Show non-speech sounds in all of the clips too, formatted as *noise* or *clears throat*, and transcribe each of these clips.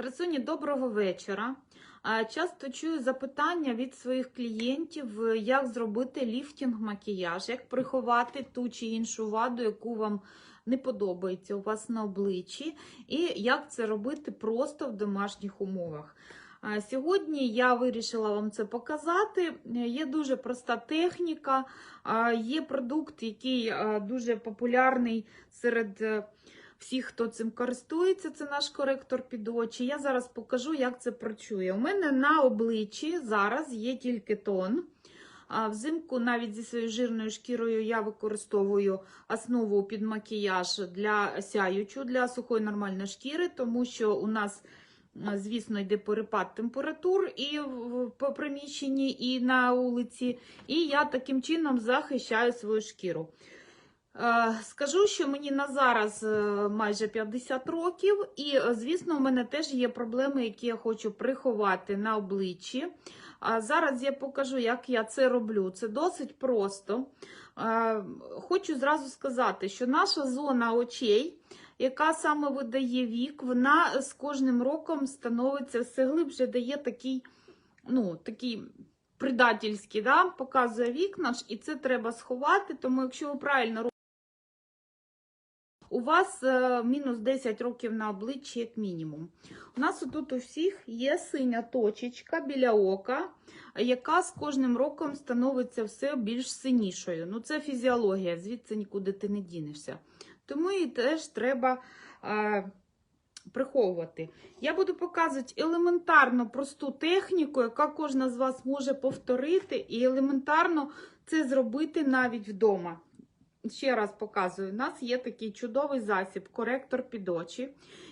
Красуні, доброго вечора. Часто чую запитання від своїх клієнтів, е, як зробити ліфтінг макіяж, як приховати ту чи іншу ваду, яку вам не подобається у вас на обличчі, і як це робити просто в домашніх умовах. Сьогодні я вирішила вам це показати. Е, Є дуже проста техніка, є продукт, який дуже популярний серед всіх, хто цим користується, це наш коректор під очі. Я зараз покажу, як це працює. У мене на обличчі зараз є тільки тон. Взимку навіть зі своєю жирною шкірою я використовую основу під макіяж для сяючу, для сухої нормальної шкіри, тому що у нас, звісно, йде перепад температур і по приміщенні, і на вулиці. І я таким чином захищаю свою шкіру. Е, Скажу, що мені на зараз е, майже 50 років, і, е, звісно, у мене теж є проблеми, які я хочу приховати на обличчі. Зараз я покажу, як я це роблю. Це досить просто. Хочу зразу сказати, що наша зона очей, яка саме видає вік, вона з кожним роком становиться все глибше, дає такий, ну, такий предательський, да? показує вік наш, і це треба сховати. Тому, якщо ви правильно у вас е, мінус 10 років на обличчі, як мінімум. У нас тут у всіх є синя точечка біля ока, яка з кожним роком становиться все більш синішою. Ну, це фізіологія, звідси нікуди ти не дінешся. Тому її теж треба е, приховувати. Я буду показувати елементарно просту техніку, яка кожна з вас може повторити, і елементарно це зробити навіть вдома. Ще раз показую, у нас є такий чудовий засіб, коректор під очі,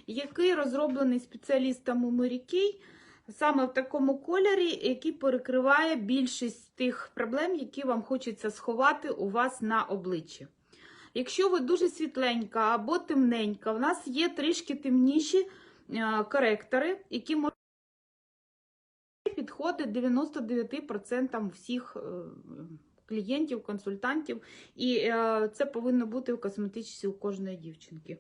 який розроблений спеціалістами Мирікей саме в такому кольорі, який перекриває більшість тих проблем, які вам хочеться сховати у вас на обличчі. Якщо ви дуже світленька або темненька, у нас є трішки темніші е, коректори, які можуть підходить 99% всіх е, клієнтів, консультантів, і е, це повинно бути в косметичці у кожної дівчинки.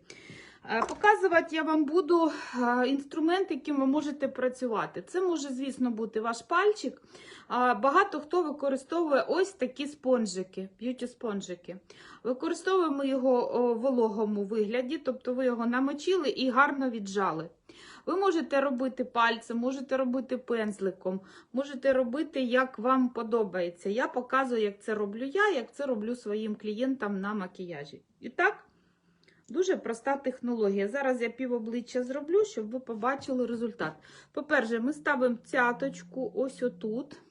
Е, Показувати я вам буду е, інструмент, яким ви можете працювати. Це може, звісно, бути ваш пальчик. Багато хто використовує ось такі спонжики, б'юті-спонжики. Використовуємо його в вологому вигляді, тобто ви його намочили і гарно віджали. Ви можете робити пальцем, можете робити пензликом, можете робити, як вам подобається. Я показую, як це роблю я, як це роблю своїм клієнтам на макіяжі. І так, дуже проста технологія. Зараз я пів обличчя зроблю, щоб ви побачили результат. По-перше, ми ставимо цяточку ось отут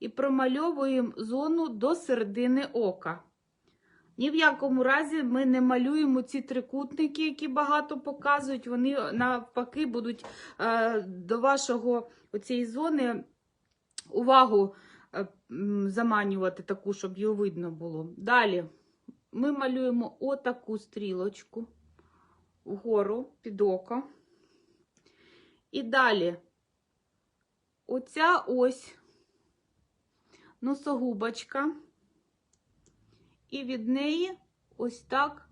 і промальовуємо зону до середини ока. Ні в якому разі ми не малюємо ці трикутники, які багато показують. Вони навпаки будуть е, до вашого оцієї зони увагу е, заманювати таку, щоб його видно було. Далі ми малюємо отаку стрілочку вгору під око. І далі оця ось носогубочка. І від неї ось так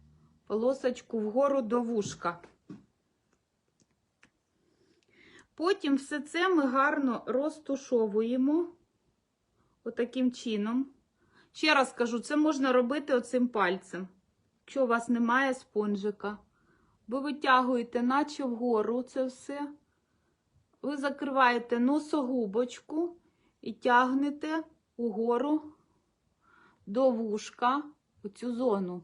полосочку вгору до вушка. Потім все це ми гарно розтушовуємо отаким чином. Ще раз кажу, це можна робити оцим пальцем. Якщо у вас немає спонжика, ви витягуєте, наче вгору це все. Ви закриваєте носогубочку і тягнете угору до вушка оцю зону.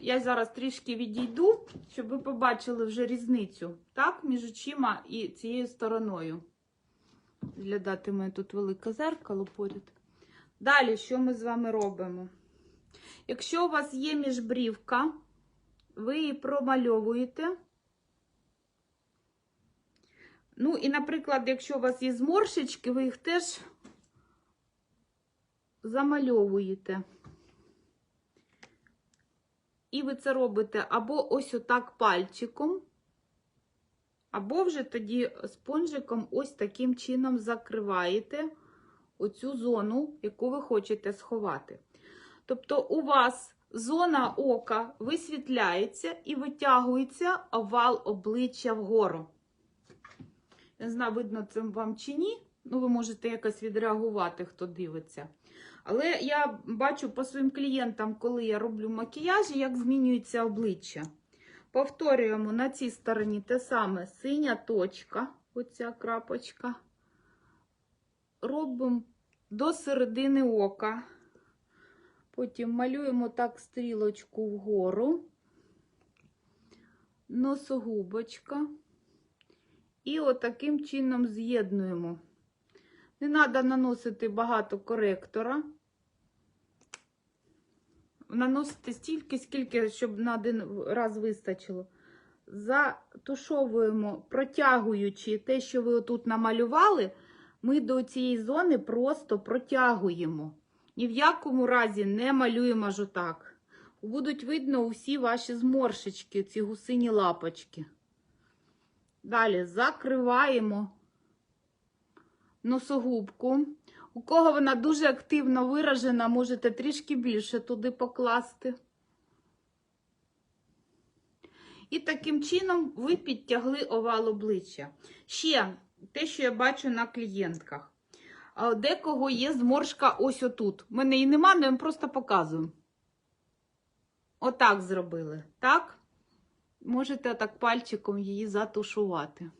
Я зараз трішки відійду, щоб ви побачили вже різницю, так, між очима і цією стороною. Глядатиме тут велике зеркало поряд. Далі, що ми з вами робимо? Якщо у вас є міжбрівка, ви її промальовуєте. Ну, і, наприклад, якщо у вас є зморшечки, ви їх теж замальовуєте. І ви це робите або ось отак пальчиком, або вже тоді спонжиком ось таким чином закриваєте оцю зону, яку ви хочете сховати. Тобто, у вас зона ока висвітляється і витягується овал обличчя вгору. Не знаю, видно це вам чи ні. Ну, ви можете якось відреагувати, хто дивиться. Але я бачу по своїм клієнтам, коли я роблю макіяжі, як змінюється обличчя. Повторюємо на цій стороні те саме синя точка, оця крапочка. Робимо до середини ока. Потім малюємо так стрілочку вгору, носогубочка. І отаким чином з'єднуємо. Не треба наносити багато коректора. Наносити стільки, скільки, щоб на один раз вистачило. Затушовуємо, протягуючи те, що ви отут намалювали, ми до цієї зони просто протягуємо. Ні в якому разі не малюємо аж отак. Будуть видно усі ваші зморшечки, ці гусині лапочки. Далі закриваємо носогубку. У кого вона дуже активно виражена, можете трішки більше туди покласти. І таким чином ви підтягли овал обличчя. Ще те, що я бачу на клієнтках. Декого є зморшка ось отут. У мене її нема, але я вам просто показую. Отак зробили. Так? Можете так пальчиком її затушувати.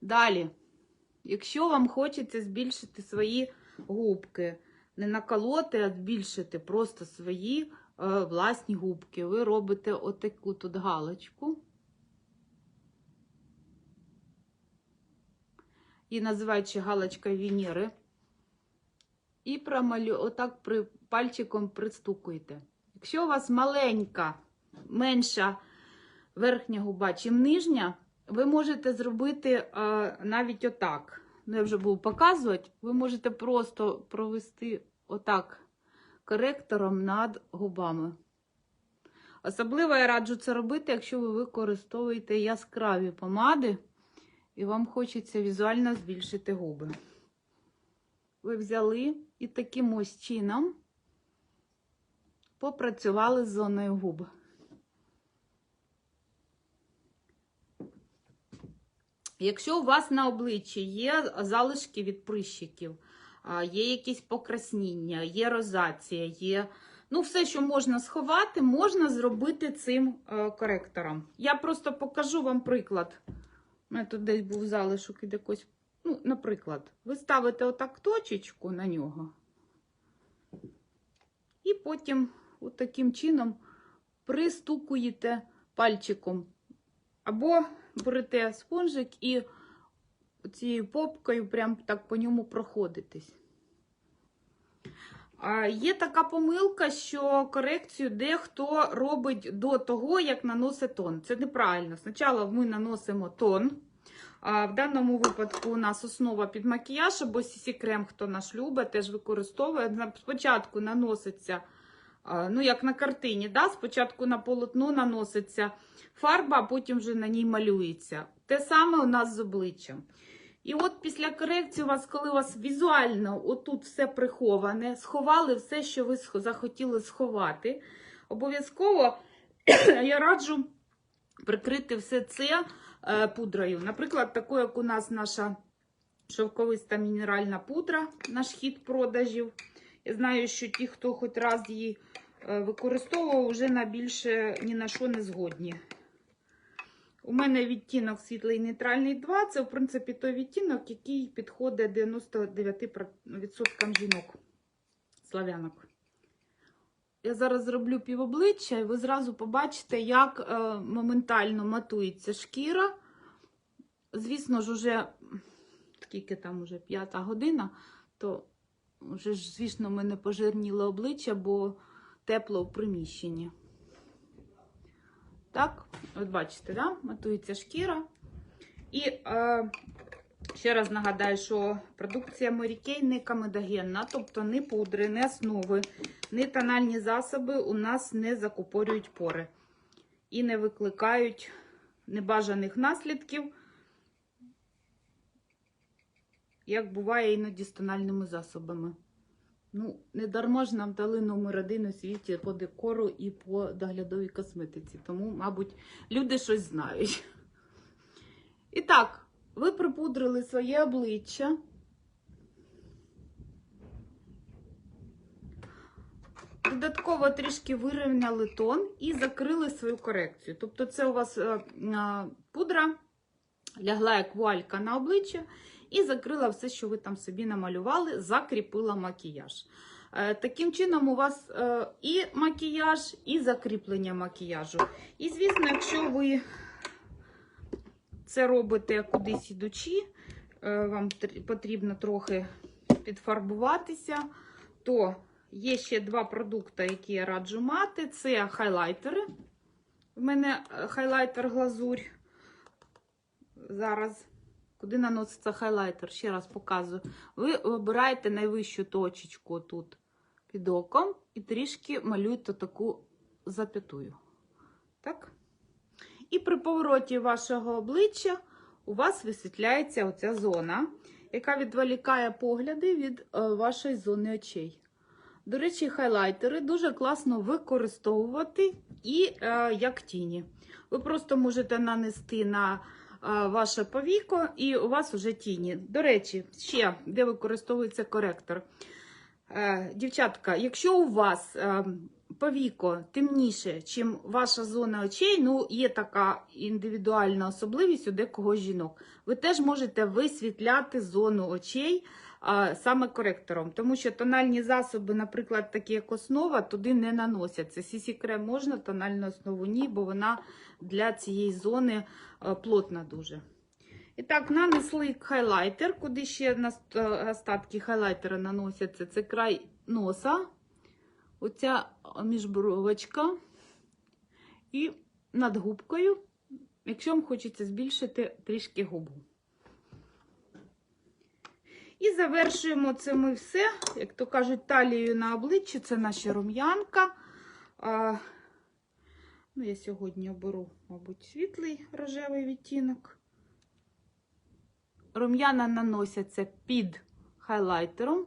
Далі. Якщо вам хочеться збільшити свої губки, не наколоти, а збільшити просто свої е, власні губки, ви робите отаку тут галочку. І називаючи галочкою Венери. І промалю, отак при, пальчиком пристукуєте. Якщо у вас маленька, менша верхня губа, чим нижня, ви можете зробити а, навіть отак. Ну, я вже буду показувати. Ви можете просто провести отак коректором над губами. Особливо я раджу це робити, якщо ви використовуєте яскраві помади, і вам хочеться візуально збільшити губи. Ви взяли і таким ось чином попрацювали з зоною губ. Якщо у вас на обличчі є залишки від прищиків, є якісь покрасніння, є розація, є ну, все, що можна сховати, можна зробити цим е, коректором. Я просто покажу вам приклад. Мене тут десь був залишок від якось. Ну, наприклад, ви ставите отак точечку на нього, і потім от таким чином пристукуєте пальчиком. Або берете спонжик і цією попкою прям так по ньому проходитесь. Є така помилка, що корекцію дехто робить до того, як наносить тон. Це неправильно. Спочатку ми наносимо тон. В даному випадку у нас основа під макіяж, або cc крем хто наш любить, теж використовує. Спочатку наноситься, ну як на картині, да? спочатку на полотно наноситься фарба, а потім вже на ній малюється. Те саме у нас з обличчям. І от після корекції у вас, коли у вас візуально отут все приховане, сховали все, що ви захотіли сховати, обов'язково *clears throat* я раджу прикрити все це е, пудрою. Наприклад, такою, як у нас наша шовковиста мінеральна пудра, наш хід продажів. Я знаю, що ті, хто хоч раз її е, використовував, вже на більше ні на що не згодні. У мене відтінок світлий нейтральний 2. Це, в принципі, той відтінок, який підходить 99% жінок, славянок. Я зараз зроблю півобличчя, і ви зразу побачите, як е, моментально матується шкіра. Звісно ж, уже скільки там уже п'ята година, то вже звісно, мене пожирніло обличчя, бо тепло в приміщенні. Так, от бачите, да? матується шкіра. І е, ще раз нагадаю, що продукція Kay не комедогенна, тобто ні пудри, ні основи, ні тональні засоби у нас не закупорюють пори і не викликають небажаних наслідків, як буває іноді з тональними засобами. Ну, не дарма ж нам дали номер один у світі по декору і по доглядовій косметиці. Тому, мабуть, люди щось знають. І так, ви припудрили своє обличчя. Додатково трішки вирівняли тон і закрили свою корекцію. Тобто, це у вас е, е, пудра лягла як вуалька на обличчя і закрила все, що ви там собі намалювали, закріпила макіяж. Е, Таким чином, у вас е, і макіяж, і закріплення макіяжу. І, звісно, якщо ви це робите кудись ідучи, е, вам потрібно трохи підфарбуватися, то є ще два продукти, які я раджу мати. Це хайлайтери. У мене хайлайтер глазурь. Зараз, куди наноситься хайлайтер, ще раз показую. Ви обираєте найвищу точечку тут під оком і трішки малюєте таку зап'ятую. Так? І при повороті вашого обличчя у вас висвітляється оця зона, яка відволікає погляди від е, вашої зони очей. До речі, хайлайтери дуже класно використовувати і е, як тіні. Ви просто можете нанести на ваше повіко, і у вас вже тіні. До речі, ще де використовується коректор. Е, дівчатка, якщо у вас е, повіко темніше, ніж ваша зона очей, ну є така індивідуальна особливість у декого жінок. Ви теж можете висвітляти зону очей саме коректором, тому що тональні засоби, наприклад, такі як основа, туди не наносяться. Сісі крем можна, тональну основу ні, бо вона для цієї зони е, плотна дуже. І так, нанесли хайлайтер, куди ще е, остатки хайлайтера наносяться. Це край носа, оця міжбровочка і над губкою, якщо вам хочеться збільшити трішки губу. І завершуємо це ми все, як то кажуть, талією на обличчі. Це наша рум'янка. Ну, я сьогодні оберу, мабуть, світлий рожевий відтінок. Рум'яна наносяться під хайлайтером.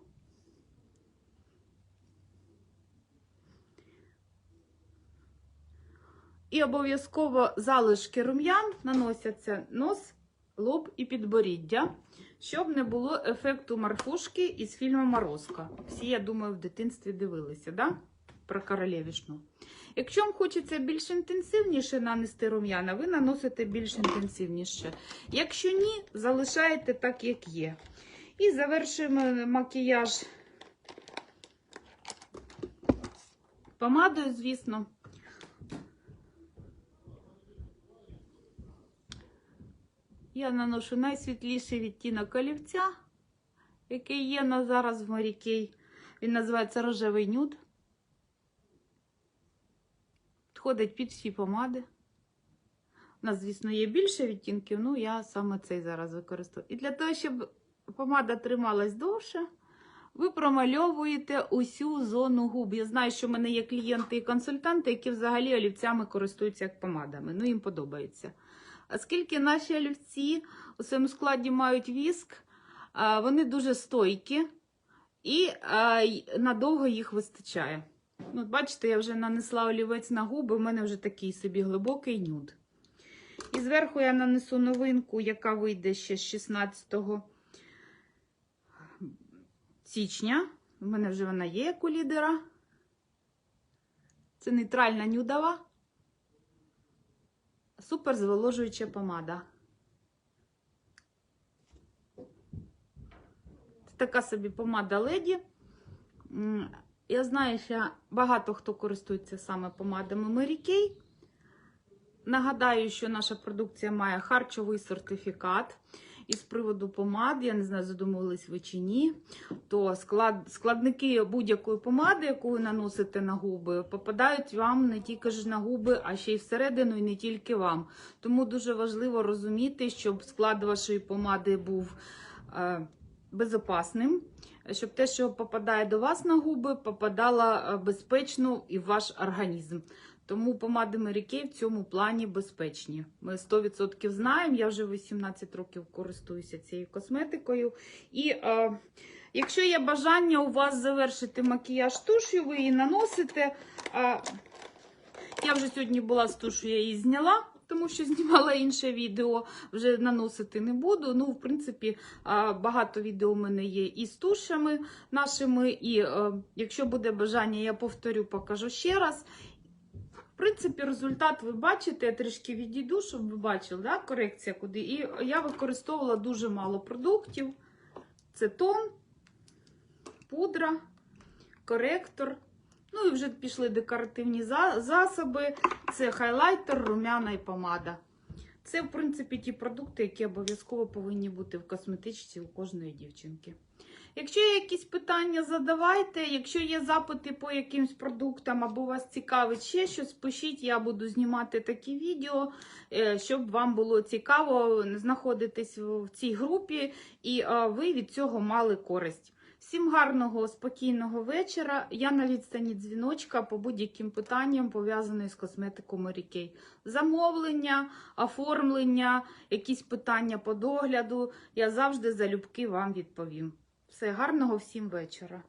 І обов'язково залишки рум'ян наносяться нос, лоб і підборіддя, щоб не було ефекту марфушки із фільму Морозко. Всі, я думаю, в дитинстві дивилися, да? Про королевішну. Якщо вам хочеться більш інтенсивніше нанести рум'яна, ви наносите більш інтенсивніше. Якщо ні, залишаєте так, як є. І завершуємо макіяж помадою, звісно. Я наношу найсвітліший відтінок олівця, який є на зараз в Марікей. Він називається рожевий нюд. Підходить під всі помади. У нас, звісно, є більше відтінків, ну я саме цей зараз використовую. І для того, щоб помада трималась довше, ви промальовуєте усю зону губ. Я знаю, що в мене є клієнти і консультанти, які взагалі олівцями користуються як помадами. Ну, їм подобається. Оскільки наші олівці у своєму складі мають віск, вони дуже стойкі і надовго їх вистачає. Ну, от бачите, я вже нанесла олівець на губи, у мене вже такий собі глибокий нюд. І зверху я нанесу новинку, яка вийде ще з 16 січня. У мене вже вона є як у лідера. Це нейтральна нюдова. Супер зволожуюча помада. Це така собі помада леді. Я знаю, що багато хто користується саме помадами Мерікей. Нагадаю, що наша продукція має харчовий сертифікат. І з приводу помад, я не знаю, задумувались ви чи ні, то склад, складники будь-якої помади, яку ви наносите на губи, попадають вам не тільки ж на губи, а ще й всередину, і не тільки вам. Тому дуже важливо розуміти, щоб склад вашої помади був е, безопасним, щоб те, що попадає до вас на губи, попадало е, безпечно і в ваш організм. Тому помади Mary в цьому плані безпечні. Ми 100% знаємо, я вже 18 років користуюся цією косметикою. І е, якщо є бажання у вас завершити макіяж туш'ю, ви її наносите. Е, я вже сьогодні була з тушу, я її зняла. тому що знімала інше відео, вже наносити не буду. Ну, в принципі, а, багато відео у мене є і з тушами нашими, і е, якщо буде бажання, я повторю, покажу ще раз. В принципі, результат ви бачите, я трішки відійду, щоб ви бачили, да, корекція куди. І я використовувала дуже мало продуктів. Це тон, пудра, коректор. Ну і вже пішли декоративні засоби. Це хайлайтер, румяна і помада. Це, в принципі, ті продукти, які обов'язково повинні бути в косметичці у кожної дівчинки. Якщо є якісь питання, задавайте. Якщо є запити по якимсь продуктам або вас цікавить ще щось, пишіть, я буду знімати такі відео, е, щоб вам було цікаво знаходитись в цій групі і е, ви від цього мали користь. Всім гарного, спокійного вечора. Я на відстані дзвіночка по будь-яким питанням, пов'язаним з косметикою Kay. Замовлення, оформлення, якісь питання по догляду. Я завжди залюбки вам відповім. Все, гарного всім вечора.